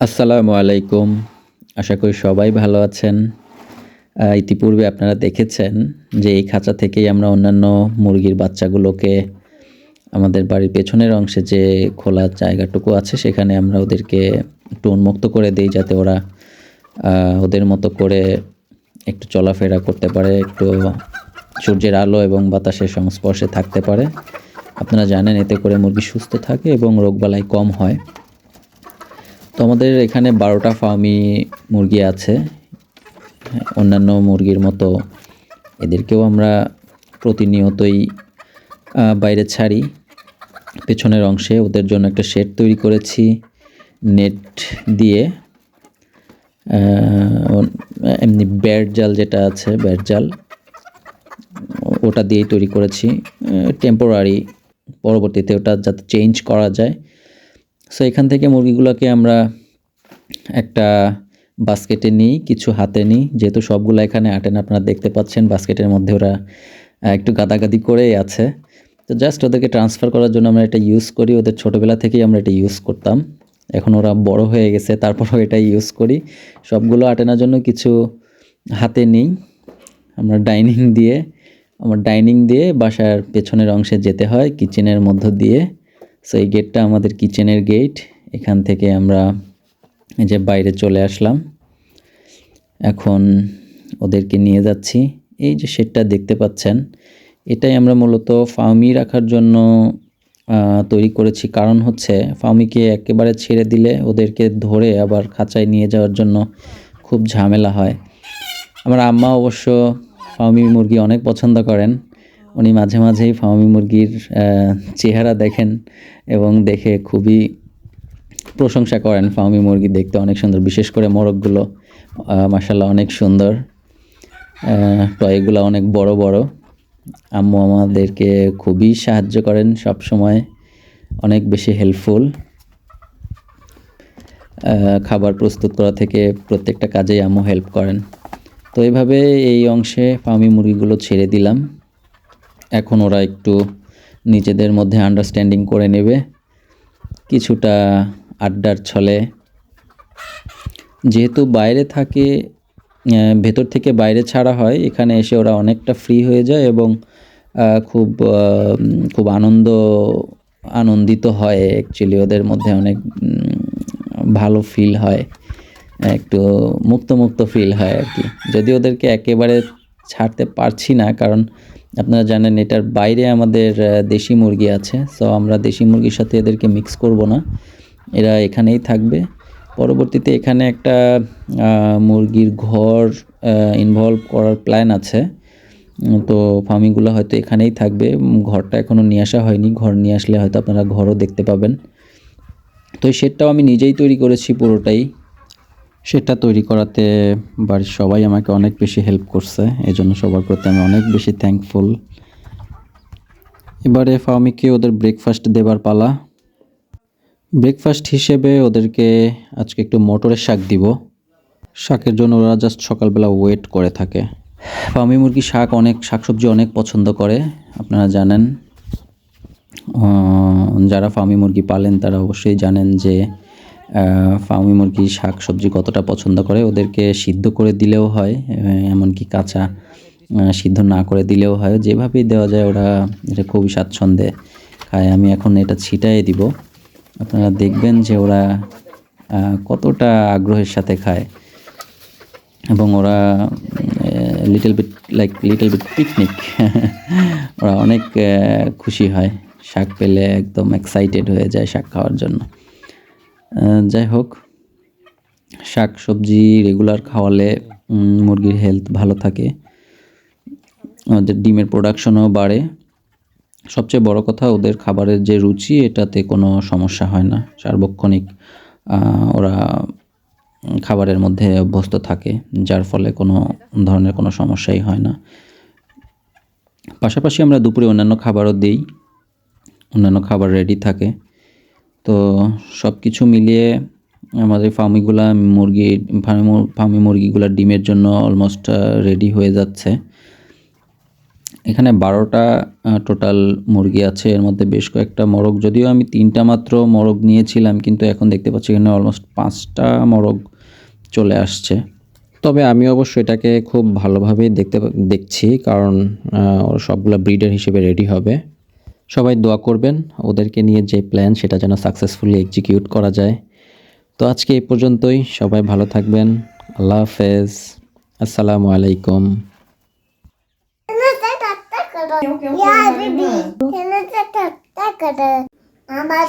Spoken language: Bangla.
আসসালামু আলাইকুম। আশা করি সবাই ভালো আছেন। ইতিপূর্বে আপনারা দেখেছেন যে এই খাঁচা থেকেই আমরা অন্যান্য মুরগির বাচ্চাগুলোকে আমাদের বাড়ির পেছনের অংশে যে খোলা জায়গাটুকু আছে, সেখানে আমরা ওদেরকে একটু উন্মুক্ত করে দিই যাতে ওরা ওদের মতো করে একটু চলাফেরা করতে পারে, একটু সূর্যের আলো এবং বাতাসের সংস্পর্শে থাকতে পারে। আপনারা জানেন এতে করে মুরগি সুস্থ থাকে এবং রোগবালাই কম হয়। তো আমাদের এখানে বারোটা ফার্মি মুরগি আছে। অন্যান্য মুরগির মতো এদেরকেও আমরা প্রতিনিয়তই বাইরে ছাড়ি। পেছনের অংশে ওদের জন্য একটা শেড তৈরি করেছি, নেট দিয়ে। এমনি ব্যাট জাল যেটা আছে, ব্যাট জাল, ওটা দিয়েই তৈরি করেছি। টেম্পোরারি পরবর্তীতে ওটা যাতে চেঞ্জ করা যায়। সো এখান থেকে মুরগিগুলোকে আমরা একটা বাস্কেটে নিই, কিছু হাতে নিই। যেহেতু সবগুলো এখানে আটেন আপনারা দেখতে পাচ্ছেন, বাস্কেটের মধ্যে ওরা একটু গাদাগাদি করেই আছে। তো জাস্ট ওদেরকে ট্রান্সফার করার জন্য আমরা এটা ইউজ করি। ওদের ছোটোবেলা থেকেই আমরা এটা ইউজ করতাম। এখন ওরা বড় হয়ে গেছে, তারপরও এটা ইউজ করি। সবগুলো আটেনার জন্য কিছু হাতে নিই। আমরা ডাইনিং দিয়ে, আমার ডাইনিং দিয়ে বাসার পেছনের অংশে যেতে হয়, কিচেনের মধ্য দিয়ে। সো এই গেটটা আমাদের কিচেনের গেট এখান থেকে আমরা এই যে বাইরে চলে আসলাম। এখন ওদেরকে নিয়ে যাচ্ছি। এই যে শেডটা দেখতে পাচ্ছেন, এটাই আমরা মূলত ফার্মি রাখার জন্য তৈরি করেছি। কারণ হচ্ছে ফার্মিকে একেবারে ছেড়ে দিলে ওদেরকে ধরে আবার খাঁচায় নিয়ে যাওয়ার জন্য খুব ঝামেলা হয়। আমার আম্মা অবশ্য ফার্মি মুরগি অনেক পছন্দ করেন। উনি মাঝে মাঝেই ফার্মি মুরগির চেহারা দেখেন এবং দেখে খুবই প্রশংসা করেন ফার্মি মুরগি দেখতে অনেক সুন্দর। বিশেষ করে মোরগগুলো মাসাল্লাহ অনেক সুন্দর। টয়গুলো অনেক বড় বড়। আম্মু আমাদেরকে খুবই সাহায্য করেন সব সময় অনেক বেশি হেল্পফুল খাবার প্রস্তুত করা থেকে প্রত্যেকটা কাজেই আম্মু হেল্প করেন। তো এইভাবে এই অংশে ফার্মি মুরগিগুলো ছেড়ে দিলাম। এখন ওরা একটু নিজেদের মধ্যে আন্ডারস্ট্যান্ডিং করে নেবে। কিছুটা আড্ডার ছলে। যেহেতু বাইরে থাকে ভেতর থেকে বাইরে ছাড়া হয়, এখানে এসে ওরা অনেকটা ফ্রি হয়ে যায় এবং খুব খুব আনন্দ, আনন্দিত হয়। অ্যাকচুয়ালি ওদের মধ্যে অনেক ভালো ফিল হয়। একটু মুক্ত মুক্ত ফিল হয় আর কি। যদি ওদেরকে একেবারে ছাড়তে পারছি না, কারণ আপনারা জানেন এটার বাইরে আমাদের দেশি মুরগি আছে সো আমরা দেশি মুরগির সাথে এদেরকে মিক্স করব না। এরা এখানেই থাকবে। পরবর্তীতে এখানে একটা মুরগির ঘর ইনভলভ করার প্ল্যান আছে। তো ফার্মিংগুলো হয়তো এখানেই থাকবে। ঘরটা এখনও নিয়ে আসা হয়নি। ঘর নিয়ে আসলে হয়তো আপনারা ঘরও দেখতে পাবেন। তো শেডটাও আমি নিজেই তৈরি করেছি পুরোটাই। সেটা তৈরি করাতে বাড়ির সবাই আমাকে অনেক বেশি হেল্প করছে এই জন্য সবার প্রতি আমি অনেক বেশি থ্যাঙ্কফুল এবারে ফার্মিকে ওদের ব্রেকফাস্ট দেবার পালা। ব্রেকফাস্ট হিসেবে ওদেরকে আজকে একটু মটরের শাক দিব। শাকের জন্য ওরা জাস্ট সকালবেলা ওয়েট করে থাকে। ফার্মি মুরগি শাক অনেক, শাকসবজি অনেক পছন্দ করে, আপনারা জানেন। যারা ফার্মি মুরগি পালেন তারা অবশ্যই জানেন যে ফার্মি মুরগি, শাক সবজি কতটা পছন্দ করে ওদেরকে সিদ্ধ করে দিলেও হয় এমনকি কাঁচা সিদ্ধ না করে দিলেও হয়। যেভাবেই দেওয়া যায় ওরা এটা খুবই স্বাচ্ছন্দ্যে খায়। আমি এখন এটা ছিটাই দিব। আপনারা দেখবেন যে ওরা কতটা আগ্রহের সাথে খায়। এবং ওরা little bit like little bit picnic ওরা অনেক খুশি হয়। শাক পেলে একদম এক্সাইটেড হয়ে যায় শাক খাওয়ার জন্য। যাই হোক, শাক সবজি রেগুলার খাওয়ালে মুরগির হেলথ ভালো থাকে। ওদের ডিমের প্রোডাকশনও বাড়ে। সবচেয়ে বড় কথা, ওদের খাবারের যে রুচি, এটাতে কোনো সমস্যা হয় না। সার্বক্ষণিক ওরা খাবারের মধ্যে অভ্যস্ত থাকে, যার ফলে কোনো ধরনের কোনো সমস্যাই হয় না। পাশাপাশি আমরা দুপুরে অন্যান্য খাবারও দিই। অন্যান্য খাবার রেডি থাকে। তো সব কিছু মিলিয়ে আমাদের ফার্মিগুলা মুরগি, ফার্মি ফার্মি মুরগিগুলার ডিমের জন্য অলমোস্ট রেডি হয়ে যাচ্ছে। এখানে বারোটা টোটাল মুরগি আছে। এর মধ্যে বেশ কয়েকটা মোরগ, যদিও আমি তিনটা মাত্র মোরগ নিয়েছিলাম, কিন্তু এখন দেখতে পাচ্ছি এখানে অলমোস্ট পাঁচটা মোরগ চলে আসছে। তবে আমি অবশ্য এটাকে খুব ভালোভাবেই দেখতে দেখছি, কারণ সবগুলো ব্রিডার হিসেবে রেডি হবে। সবাই দোয়া করবেন, ওদেরকে নিয়ে যে প্ল্যান সেটা যেন সাকসেসফুলি এক্সিকিউট করা যায়। তো আজকে এই পর্যন্তই, সবাই ভালো থাকবেন, আল্লাহ হাফেজ, আসসালামু আলাইকুম। আমার